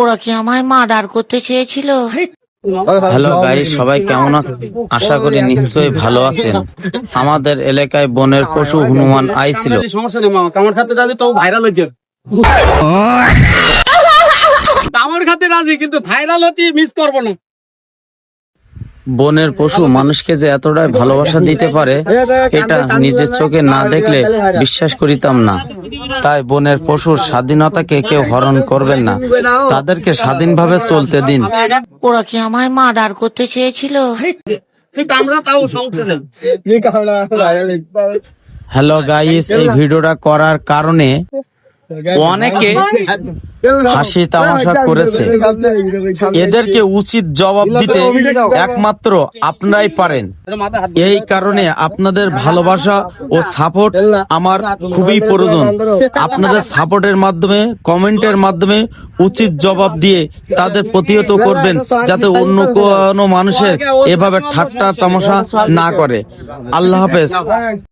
ওরা কি আমায় মার্ডার করতে চেয়েছিল? হ্যালো গাই সবাই কেমন আছেন? আশা করি নিশ্চয়ই ভালো আছেন। আমাদের এলাকায় বনের পশু হনুমান আইছিল। বনের পশু মানুষকে যে এতটাই ভালোবাসা দিতে পারে, এটা নিজের চোখে না দেখলে বিশ্বাস করিতাম না। তাই বনের পশুর স্বাধীনতাকে কেউ হরণ করবেন না। তাদেরকে স্বাধীনভাবে চলতে দিন। ওরা কি আমায় মার্ডার করতে চেয়েছিল? হ্যালো গাইস এই ভিডিওটা করার কারণে অনেকে হাসি তামাশা করেছে এদেরকে উচিত জবাব দিতে একমাত্র আপনারাই পারেন এই কারণে আপনাদের ভালোবাসা ও সাপোর্ট আমার খুবই প্রয়োজন আপনাদের সাপোর্টের মাধ্যমে কমেন্টের মাধ্যমে উচিত জবাব দিয়ে তাদের প্রতিহত করবেন যাতে অন্য কোনো মানুষের এভাবে ঠাট্টা তামাশা না করে আল্লাহ হাফেজ